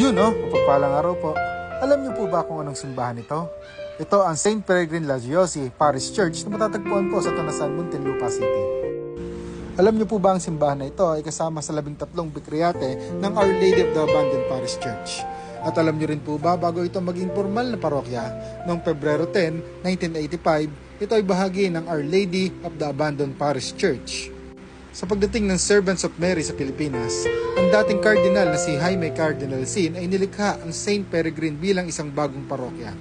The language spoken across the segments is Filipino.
Yun no, mapagpalang araw po. Alam niyo po ba kung anong simbahan ito? Ito ang St. Peregrine Lagiosi Parish Church na matatagpuan po sa Tonasan, Muntinlupa City. Alam niyo po ba ang simbahan na ito ay kasama sa labing tatlong bikriyate ng Our Lady of the Abandoned Parish Church? At alam niyo rin po ba bago ito maging formal na parokya, noong Pebrero 10, 1985, ito ay bahagi ng Our Lady of the Abandoned Parish Church. Sa pagdating ng Servants of Mary sa Pilipinas, ang dating cardinal na si Jaime Cardinal Sin ay nilikha ang St. Peregrine bilang isang bagong parokya.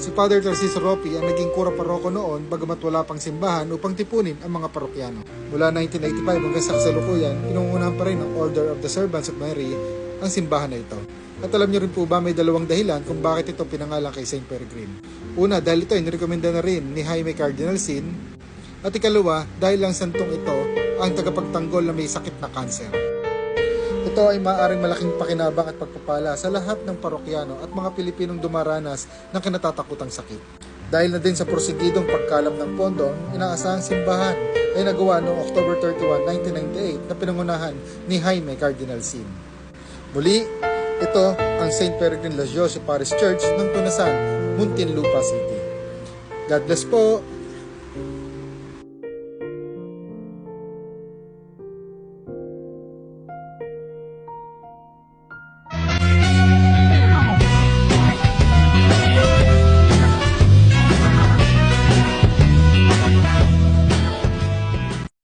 Si Father Tarcisio Ropi ang naging kura paroko noon bagamat wala pang simbahan upang tipunin ang mga parokyano. Mula 1985 hanggang sa kasalukuyan, pinungunahan pa rin ng Order of the Servants of Mary ang simbahan na ito. At alam niyo rin po ba may dalawang dahilan kung bakit ito pinangalan kay St. Peregrine. Una, dahil ito ay nirekomenda na rin ni Jaime Cardinal Sin. At ikalawa, dahil lang santong ito ang tagapagtanggol na may sakit na kanser. Ito ay maaaring malaking pakinabang at pagpapala sa lahat ng parokyano at mga Pilipinong dumaranas ng kinatatakutang sakit. Dahil na din sa prosigidong pagkalap ng pondo, inaasahang simbahan ay nagawa noong October 31, 1998 na pinangunahan ni Jaime Cardinal Sin. Muli, ito ang St. Peregrine Lagiosi Parish Church ng Tunasan, Muntinlupa City. God bless po!